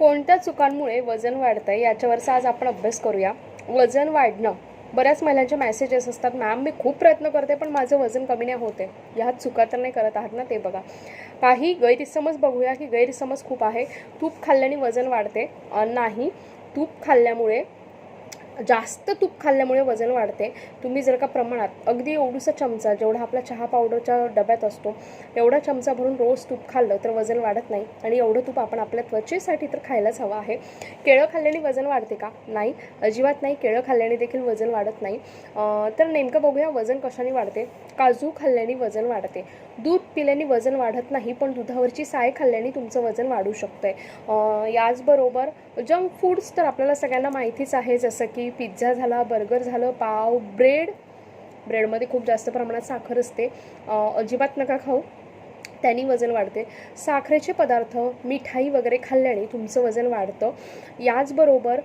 कोणत्या चुकांमुळे वजन वाढतं आहे याच्यावरचा आज आपण अभ्यास करूया. वजन वाढणं. बऱ्याच महिलांचे मेसेजेस असतात मॅम मी खूप प्रयत्न करते पण माझं वजन कमी नाही होते. ह्या चुका तर नाही करत आहात ना ते बघा. काही गैरसमज बघूया की गैरसमज खूप आहे. तूप खाल्ल्याने वजन वाढते. नाही. तूप खाल्ल्यामुळे जास्त तूप खाल्ल्यामुळे वजन वाढते. तुम्ही जर का प्रमाणात अगदी एवढूसा चमचा जेवढा आपला चहा पावडरच्या डब्यात असतो एवढा चमचा भरून रोज तूप खाल्लं तर वजन वाढत नाही. आणि एवढं तूप आपण आपल्या त्वचेसाठी तर खायलाच हवं आहे. केळं खाल्ल्याने वजन वाढते का? नाही. अजिबात नाही. केळं खाल्ल्याने देखील वजन वाढत नाही. तर नेमकं बघूया वजन कशाने वाढते. काजू खाल्ल्याने वजन वाढते. दूध पिल्याने वजन वाढत नाही पण दुधावरची साय खाल्ल्याने तुमचं वजन वाढू शकतं आहे याचबरोबर जंक फूड्स तर आपल्याला सगळ्यांना माहितीच आहे जसं की पिझ्झा झाला बर्गर झालं पाव ब्रेड. ब्रेडमध्ये खूप जास्त प्रमाणात साखर असते. अजिबात नका खाऊ. त्यांनी वजन वाढते. साखरेचे पदार्थ मिठाई वगैरे खाल्ल्याने तुमचं वजन वाढतं. याचबरोबर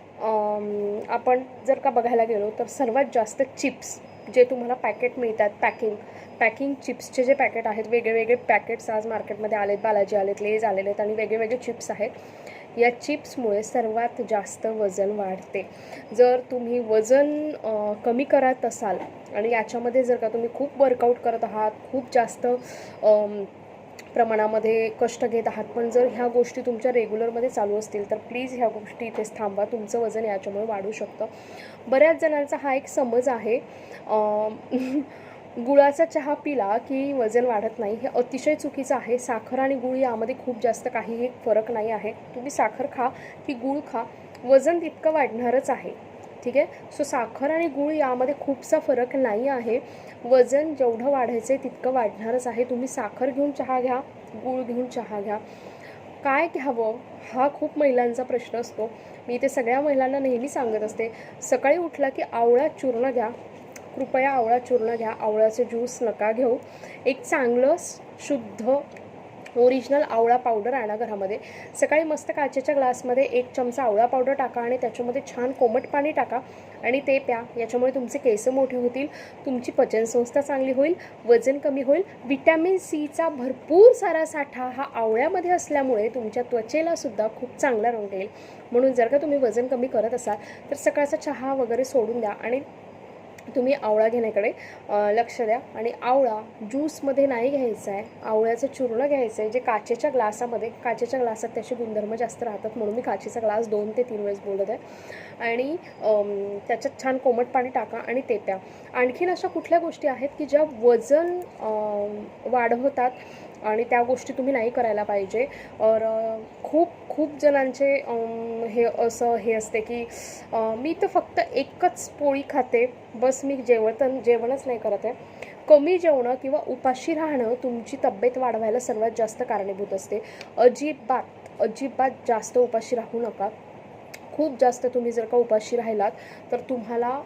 आपण जर का बघायला गेलो तर सर्वात जास्त चिप्स जे तुम्हाला पॅकेट मिळतात पॅकिंग पॅकिंग चिप्सचे जे पॅकेट आहेत वेगळेवेगळे पॅकेट्स आज मार्केटमध्ये आलेत बालाजी आलेत लेज आलेले आहेत आणि वेगळेवेगळे चिप्स आहेत. या चिप्समुळे सर्वात जास्त वजन वाढते. जर तुम्ही वजन कमी करत असाल आणि याच्यामध्ये जर का तुम्ही खूप वर्कआउट करत आहात खूप जास्त प्रमाणामध्ये कष्ट घेत आहात पण जर ह्या गोष्टी तुमच्या रेग्युलरमध्ये चालू असतील तर प्लीज ह्या गोष्टी इथेच थांबवा. तुमचं वजन याच्यामुळे वाढू शकतं. बऱ्याच जणांचा हा एक समज आहे गुळाचा चहा पिला की वजन वाढत नाही हे अतिशय चुकीचं आहे. साखर आणि गुळ यामध्ये खूप जास्त काहीही फरक नाही आहे. तुम्ही साखर खा की गुळ खा. वजन तितकं वाढणारच आहे. ठीक आहे? सो साखर आणि गूळ यामध्ये खूपसा फरक नाही आहे. वजन जेवढं वाढायचं आहे तितकं वाढणारच आहे. तुम्ही साखर घेऊन चहा घ्या गूळ घेऊन चहा घ्या. काय घ्यावं? हा खूप महिलांचा प्रश्न असतो. मी ते सगळ्या महिलांना नेहमी सांगत असते सकाळी उठला की आवळा चूर्ण घ्या. कृपया आवळा चूर्ण घ्या. आवळ्याचे ज्यूस नका घेऊ. एक चांगलं शुद्ध ओरिजिनल आवळा पावडर आणा घरामध्ये. सकाळी मस्त काचेच्या ग्लासमध्ये एक चमचा आवळा पावडर टाका आणि त्याच्यामध्ये छान कोमट पाणी टाका आणि ते प्या. याच्यामुळे तुमचे केस मोठे होतील तुमची पचनसंस्था चांगली होईल वजन कमी होईल. विटॅमिन सीचा भरपूर सारा साठा हा आवळ्यामध्ये असल्यामुळे तुमच्या त्वचेलासुद्धा खूप चांगला रंग येईल. म्हणून जर का तुम्ही वजन कमी करत असाल तर सकाळचा चहा वगैरे सोडून द्या आणि तुम्ही आवळा घेण्याकडे लक्ष द्या. आणि आवळा ज्यूसमध्ये नाही घ्यायचा आहे आवळ्याचं चूर्ण घ्यायचं आहे जे काचेच्या ग्लासामध्ये काचेच्या ग्लासात त्याचे गुणधर्म जास्त राहतात म्हणून मी काचेचा ग्लास दोन ते तीन वेळेस बोलत आहे. आणि त्याच्यात छान कोमट पाणी टाका आणि ते प्या. आणखीन अशा कुठल्या गोष्टी आहेत की ज्या वजन वाढवतात? आणि त्या गोष्टी तुम्ही नाही करायला पाहिजे. और खूप खूप जणांचे हे असं हे असते की मी तर फक्त एकच पोळी खाते. बस मी जेवण जेवणच नाही करत आहे. कमी जेवणं किंवा उपाशी राहणं तुमची तब्येत वाढवायला सर्वात जास्त कारणीभूत असते. अजिबात अजिबात जास्त उपाशी राहू नका. खूप जास्त तुम्ही जर का उपाशी राहिलात तर तुम्हाला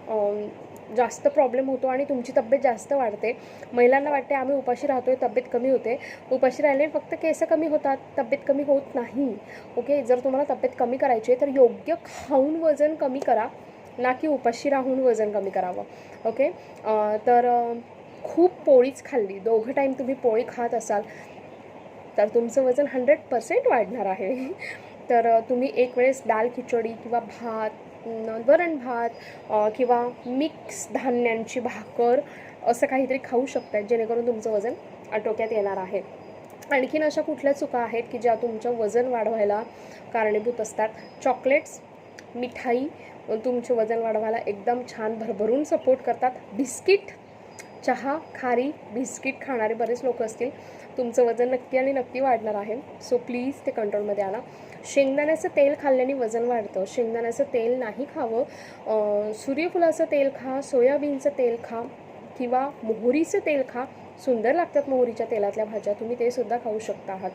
जास्त प्रॉब्लेम होतो आणि तुमची तब्येत जास्त वाढते. महिलांना वाटते आम्ही उपाशी राहतो आहे तब्येत कमी होते. उपाशी राहिल्याने फक्त केस कमी होतात तब्येत कमी होत नाही. ओके जर तुम्हाला तब्येत कमी करायची आहे तर योग्य खाऊन वजन कमी करा. ना की उपाशी राहून वजन कमी करावं. ओके तर खूप पोळीच खाल्ली. दोघं टाईम तुम्ही पोळी खात असाल तर तुमचं वजन हंड्रेड पर्सेंट वाढणार आहे. तर तुम्ही एक वेळेस दाल खिचडी किंवा भात वरण भात किंवा मिक्स धान्यांची भाकर असं काहीतरी खाऊ शकतात जेणेकरून तुमचं वजन आटोक्यात येणार आहे. आणखीन अशा कुठल्या चुका आहेत की ज्या तुमचं वजन वाढवायला कारणीभूत असतात? चॉकलेट्स मिठाई तुमचे तुमचं वजन वाढवायला एकदम छान भरभरून सपोर्ट करतात. बिस्किट चहा खारी बिस्किट खाणारे बरेच लोक असतील. तुमचं वजन नक्की आणि नक्की वाढणार आहे. सो प्लीज ते कंट्रोलमध्ये आणा. शेंगदाण्याचं तेल खाल्ल्याने वजन वाढतं. शेंगदाण्याचं तेल नाही खावं. सूर्यफुलाचं तेल खा सोयाबीनचं तेल खा किंवा मोहरीचं तेल खा. सुंदर लागतात मोहरीच्या तेलातल्या भाज्या. तुम्ही ते सुद्धा खाऊ शकता आहात.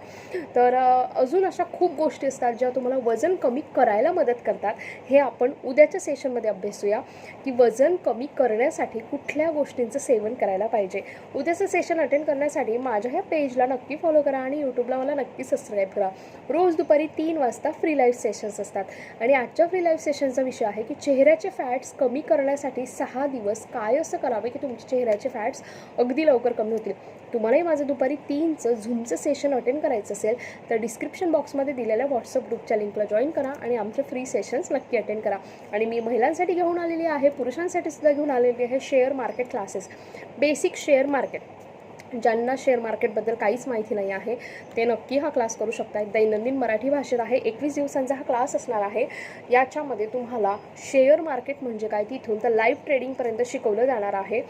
तर अजून अशा खूप गोष्टी असतात ज्या तुम्हाला वजन कमी करायला मदत करतात. हे आपण उद्याच्या सेशनमध्ये अभ्यासूया की वजन कमी करण्यासाठी कुठल्या गोष्टींचं सेवन करायला पाहिजे. उद्याचं सेशन अटेंड करण्यासाठी माझ्या ह्या पेजला नक्की फॉलो करा आणि यूट्यूबला मला नक्की सबस्क्राईब करा. रोज दुपारी तीन वाजता फ्री लाईव्ह सेशन्स असतात. आणि आजच्या फ्री लाईव्ह सेशनचा विषय आहे की चेहऱ्याचे फॅट्स कमी करण्यासाठी सहा दिवस काय असं करावे की तुमचे चेहऱ्याचे फॅट्स अगदी लवकर कमी होतील. तुम्हालाही माझं दुपारी तीनचं झूमचं सेशन अटेंड करायचं असेल तर डिस्क्रिप्शन बॉक्समध्ये दिलेल्या व्हॉट्सअप ग्रुपच्या लिंकला जॉईन करा आणि आमचे फ्री सेशन्स नक्की अटेंड करा. आणि मी महिलांसाठी घेऊन आलेली आहे पुरुषांसाठी सुद्धा घेऊन आलेली आहे share market classes basic share market ज्यांना शेअर मार्केटबद्दल काहीच माहिती नाही आहे ते नक्की हा क्लास करू शकतात दैनंदिन मराठी भाषेत आहे. एकवीस दिवसांचा हा क्लास असणार आहे. याच्यामध्ये तुम्हाला शेअर मार्केट म्हणजे काय? तिथून तर लाईव्ह ट्रेडिंगपर्यंत शिकवलं जाणार आहे.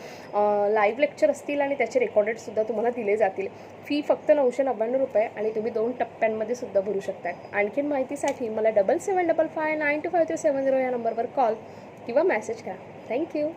लाईव्ह लेक्चर असतील आणि त्याचे रेकॉर्डेडसुद्धा तुम्हाला दिले जातील. फी फक्त नऊशे नव्याण्णव रुपये आणि तुम्ही दोन टप्प्यांमध्ये सुद्धा भरू शकता आणखीन माहितीसाठी मला double seven double five nine two five two seven zero या नंबरवर कॉल किंवा मेसेज करा. थँक्यू